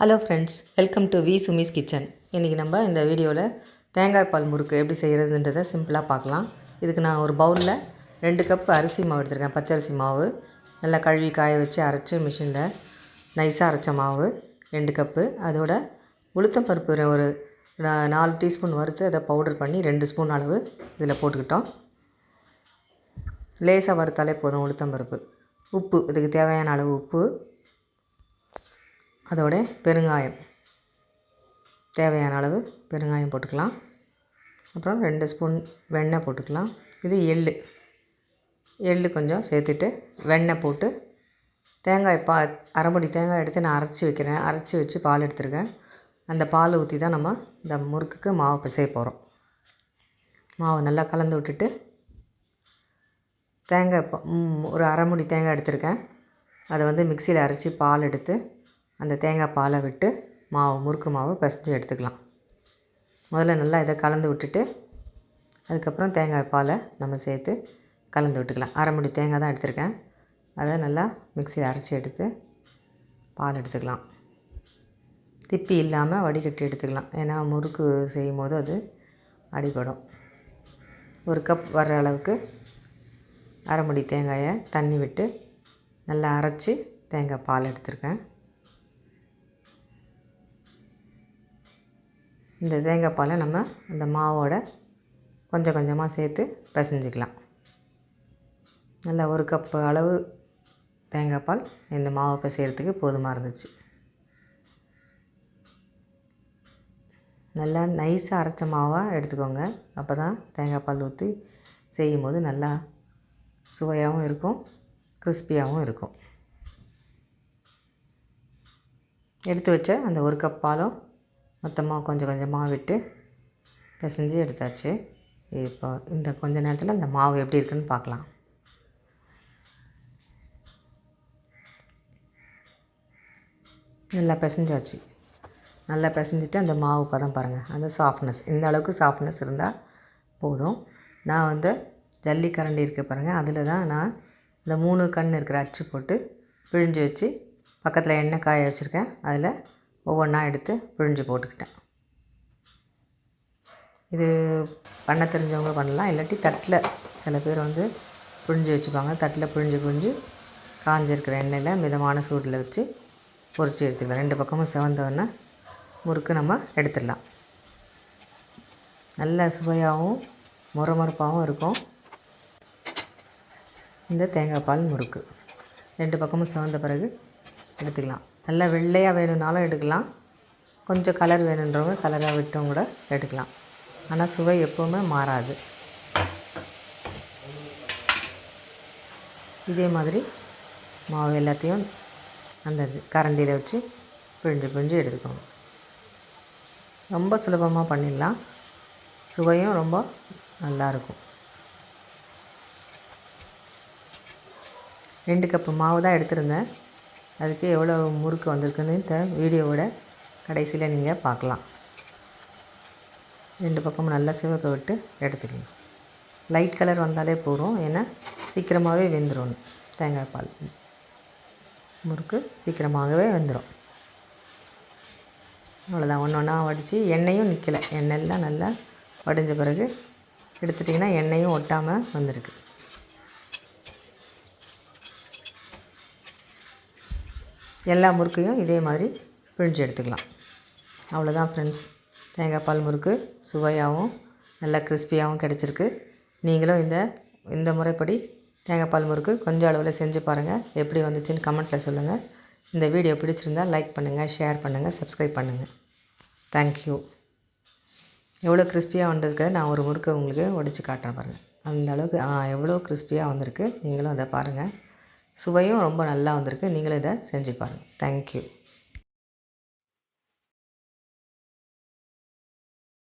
Hello friends welcome to V Sumi's kitchen இன்றைக்கி நம்ம இந்த வீடியோவில் தேங்காய் பால் முறுக்கு எப்படி செய்கிறதுன்றதை சிம்பிளாக பார்க்கலாம். இதுக்கு நான் ஒரு பவுலில் ரெண்டு கப் அரிசி மாவு எடுத்திருக்கேன். பச்சரிசி மாவு. நல்லா கழுவி காய வச்சு அரைச்சி மிஷினில் நைஸாக அரைச்ச மாவு. ரெண்டு கப்பு அதோட உளுத்தம் பருப்பு ஒரு நாலு டீஸ்பூன் வறுத்து அதை பவுடர் பண்ணி ரெண்டு ஸ்பூன் அளவு இதில் போட்டுக்கிட்டோம். லேசாக வறுத்தாலே போதும் உளுத்தம் பருப்பு. உப்பு இதுக்கு தேவையான அளவு உப்பு. அதோட பெருங்காயம். தேவையான அளவு பெருங்காயம் போட்டுக்கலாம். அப்புறம் ரெண்டு ஸ்பூன் வெண்ணெய் போட்டுக்கலாம். இது எள் எள் கொஞ்சம் சேர்த்துட்டு வெண்ணெய் போட்டு தேங்காய் பா அரைமுடி தேங்காய் எடுத்து நான் அரைச்சி வைக்கிறேன். அரைச்சி வச்சு பால் எடுத்துருக்கேன். அந்த பால் ஊற்றி தான் நம்ம இந்த முறுக்குக்கு மாவு பிசைய போகிறோம் மாவு நல்லா கலந்து விட்டுட்டு தேங்காய் பா- ஒரு அரைமுடி தேங்காய் எடுத்திருக்கேன். அதை வந்து மிக்சியில் அரைச்சி பால் எடுத்து அந்த தேங்காய் பாலை விட்டு மாவு முறுக்கு மாவு பிசைஞ்சு எடுத்துக்கலாம். முதல்ல நல்லா இதை கலந்து விட்டுட்டு அதுக்கப்புறம் தேங்காய் பாலை நம்ம சேர்த்து கலந்து விட்டுக்கலாம். அரைமுடி தேங்காய் தான் எடுத்திருக்கேன். அதை நல்லா மிக்சியில் அரைச்சி எடுத்து பால் எடுத்துக்கலாம். திப்பி இல்லாமல் வடிகட்டி எடுத்துக்கலாம். ஏன்னா முறுக்கு செய்யும் போது அது அடிபடும். ஒரு கப் வர்ற அளவுக்கு அரைமுடி தேங்காயை தண்ணி விட்டு நல்லா அரைச்சி தேங்காய் பால் எடுத்திருக்கேன். இந்த தேங்காய் பாலை நம்ம அந்த மாவோட கொஞ்சம் கொஞ்சமாக சேர்த்து பிசைஞ்சிக்கலாம். நல்லா ஒரு கப் அளவு தேங்காய் பால் இந்த மாவை பிசைகிறதுக்கு போதுமாக இருந்துச்சு. நல்லா நைஸாக அரைச்ச மாவாக எடுத்துக்கோங்க. அப்போ தான் தேங்காய் பால் ஊற்றி செய்யும் போது நல்லா சுவையாகவும் இருக்கும் கிறிஸ்பியாகவும் இருக்கும். எடுத்து வச்ச அந்த ஒரு கப் பாலும் மொத்தமாக கொஞ்சம் கொஞ்சமாக விட்டு பிசைஞ்சு எடுத்தாச்சு. இப்போ இந்த கொஞ்ச நேரத்தில் அந்த மாவு எப்படி இருக்குன்னு பார்க்கலாம். நல்லா பிசைஞ்சாச்சு. நல்லா பிசைஞ்சிட்டு அந்த மாவு பதம் பாருங்கள் அந்த சாஃப்ட்னஸ் இந்த அளவுக்கு சாஃப்ட்னஸ் இருந்தால் போதும். நான் வந்து ஜல்லிக்கரண்டி இருக்க பாருங்கள் அதில் தான் நான் இந்த மூணு கண் இருக்கிற அச்சு போட்டு பிழிஞ்சு வச்சு பக்கத்தில் எண்ணெய் காய வச்சுருக்கேன். அதில் ஒவ்வொன்றா எடுத்து பிழிஞ்சு போட்டுக்கிட்டேன். இது பண்ண தெரிஞ்சவங்க பண்ணலாம். இல்லாட்டி தட்டில் சில பேர் வந்து புழிஞ்சு வச்சுப்பாங்க. தட்டில் புழிஞ்சு புழிஞ்சு காஞ்சிருக்கிற எண்ணெயில் மிதமான சூடில் வச்சு பொறிச்சு எடுத்துக்கலாம். ரெண்டு பக்கமும் செவந்தோடனே முறுக்கு நம்ம எடுத்துடலாம். நல்ல சுவையாகவும் முறமுறப்பாகவும் இருக்கும். இந்த தேங்காய் பால் முறுக்கு. ரெண்டு பக்கமும் சிவந்த பிறகு எடுத்துக்கலாம். நல்லா வெள்ளையாக வேணும்னாலும் எடுக்கலாம். கொஞ்சம் கலர் வேணுன்றவங்க கலராக விட்டும் கூட எடுக்கலாம். ஆனால் சுவை எப்போவுமே மாறாது. இதே மாதிரி மாவு எல்லாத்தையும் அந்த கரண்டியில் வச்சு பிழிஞ்சு பிழிஞ்சு எடுத்துக்கோங்க. ரொம்ப சுலபமாக பண்ணிடலாம். சுவையும் ரொம்ப நல்லாயிருக்கும் ரெண்டு கப்பு மாவு தான் எடுத்திருந்தேன். அதுக்கு எவ்வளோ முறுக்கு வந்திருக்குன்னு இந்த வீடியோவோட கடைசியில் நீங்கள் பார்க்கலாம். ரெண்டு பக்கமும் நல்லா சிவக்க விட்டு எடுத்துக்கலாம் லைட் கலர் வந்தாலே போதும். ஏன்னா சீக்கிரமாகவே வெந்துடும் தேங்காய் பால் முறுக்கு சீக்கிரமாகவே வெந்துடும் அவ்வளோதான் ஒன்று ஒன்றா வடித்து எண்ணெயும் நிற்கலை எண்ணெயெல்லாம் நல்லா வடிஞ்ச பிறகு எடுத்துட்டிங்கன்னா எண்ணெயும் ஒட்டாமல் வந்திருக்கு. எல்லா முறுக்கையும் இதே மாதிரி பிழிஞ்சு எடுத்துக்கலாம். அவ்வளோதான் ஃப்ரெண்ட்ஸ் தேங்காய் பால் முறுக்கு சுவையாகவும் நல்லா கிறிஸ்பியாகவும் கிடச்சிருக்கு. நீங்களும் இந்த இந்த முறைப்படி தேங்காய் பால் முறுக்கு கொஞ்சம் அளவில் செஞ்சு பாருங்கள் எப்படி வந்துச்சுன்னு கமெண்ட்டில் சொல்லுங்கள் இந்த வீடியோ பிடிச்சிருந்தா லைக் பண்ணுங்கள் ஷேர் பண்ணுங்கள் சப்ஸ்கிரைப் பண்ணுங்கள் தேங்க்யூ எவ்வளோ கிறிஸ்பியாக வந்திருக்க நான் ஒரு முறுக்கை உங்களுக்கு உடச்சி காட்டுறேன் பாருங்கள் அந்த அளவுக்கு எவ்வளோ கிறிஸ்பியாக வந்திருக்கு நீங்களும் அதை பாருங்கள் சுவையும் ரொம்ப நல்லா வந்திருக்கு. நீங்களும் இதை செஞ்சு பாருங்கள் தேங்க்யூ